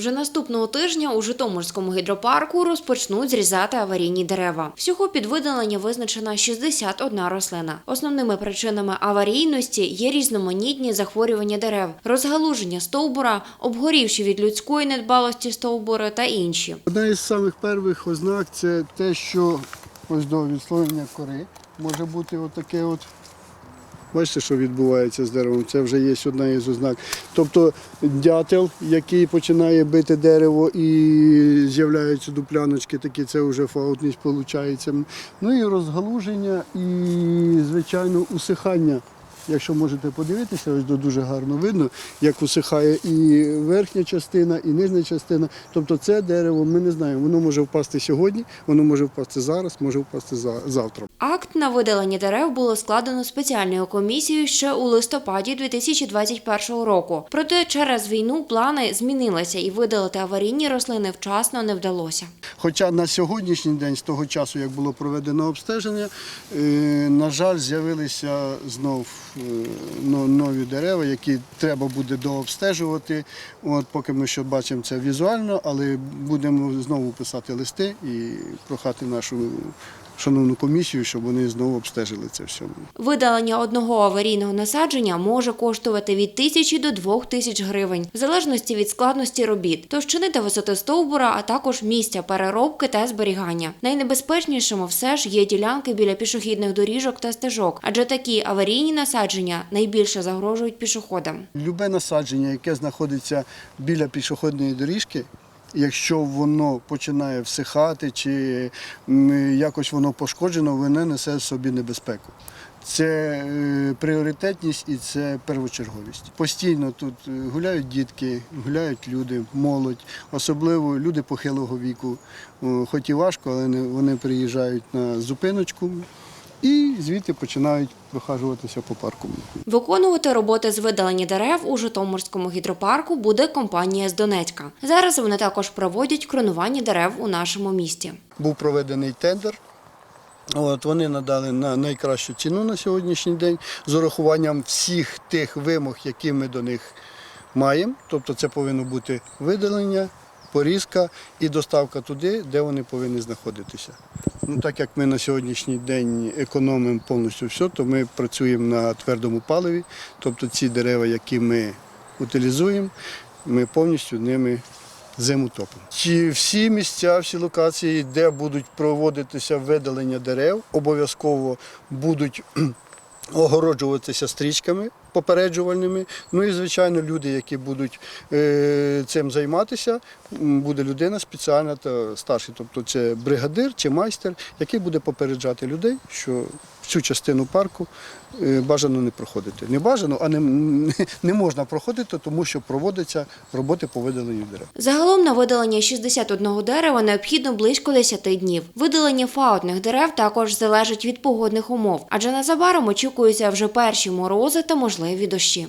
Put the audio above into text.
Вже наступного тижня у Житомирському гідропарку розпочнуть зрізати аварійні дерева. Всього під видалення визначена 61 рослина. Основними причинами аварійності є різноманітні захворювання дерев, розгалуження стовбура, обгорівші від людської недбалості стовбури та інші. Одна із самих перших ознак це те, що ось до відслоєння кори може бути отаке от. Бачите, що відбувається з деревом? Це вже є одна із ознак. Тобто дятел, який починає бити дерево і з'являються дупляночки, такі це вже фаутність виходить. Ну і розгалуження, і, звичайно, усихання. Якщо можете подивитися, ось дуже гарно видно, як усихає і верхня частина, і нижня частина. Тобто це дерево, ми не знаємо, воно може впасти сьогодні, воно може впасти зараз, може впасти завтра. Акт на видалення дерев було складено спеціальною комісією ще у листопаді 2021 року. Проте через війну плани змінилися і видалити аварійні рослини вчасно не вдалося. Хоча на сьогоднішній день, з того часу, як було проведено обстеження, е, на жаль, з'явилися знов но- нові дерева, які треба буде дообстежувати. От поки ми ще бачимо це візуально, але будемо знову писати листи і прохати нашу шановну комісію, щоб вони знову обстежили це все. Видалення одного аварійного насадження може коштувати від тисячі до двох тисяч гривень, в залежності від складності робіт, товщини та висоти стовбура, а також місця переробки та зберігання. Найнебезпечнішими все ж є ділянки біля пішохідних доріжок та стежок, адже такі аварійні насадження найбільше загрожують пішоходам. Любе насадження, яке знаходиться біля пішохідної доріжки, якщо воно починає всихати чи якось воно пошкоджено, воно несе в собі небезпеку. Це е, пріоритетність і це первочерговість. Постійно тут е, гуляють дітки, гуляють люди, молодь, особливо люди похилого віку. Хоч і важко, але вони приїжджають на зупиночку і звідти починають прохажуватися по парку. Виконувати роботи з видалення дерев у Житомирському гідропарку буде компанія з Донецька. Зараз вони також проводять кронування дерев у нашому місті. був проведений тендер. От, вони надали на найкращу ціну на сьогоднішній день з урахуванням всіх тих вимог, які ми до них маємо. Тобто це повинно бути видалення, порізка і доставка туди, де вони повинні знаходитися. Ну, так як ми на сьогоднішній день економимо повністю все, то ми працюємо на твердому паливі. Тобто ці дерева, які ми утилізуємо, ми повністю ними зиму топимо. Ці всі місця, всі локації, де будуть проводитися видалення дерев, обов'язково будуть огороджуватися стрічками попереджувальними. Ну і звичайно, люди, які будуть е, цим займатися, буде людина спеціальна та старший, тобто це бригадир чи майстер, який буде попереджати людей, що цю частину парку е, бажано не проходити. Не бажано, а не, не можна проходити, тому що проводяться роботи по видаленню дерев. Загалом на видалення 61 дерева необхідно близько 10 днів. Видалення фаутних дерев також залежить від погодних умов, адже незабаром очікуються вже перші морози та можливі дощі.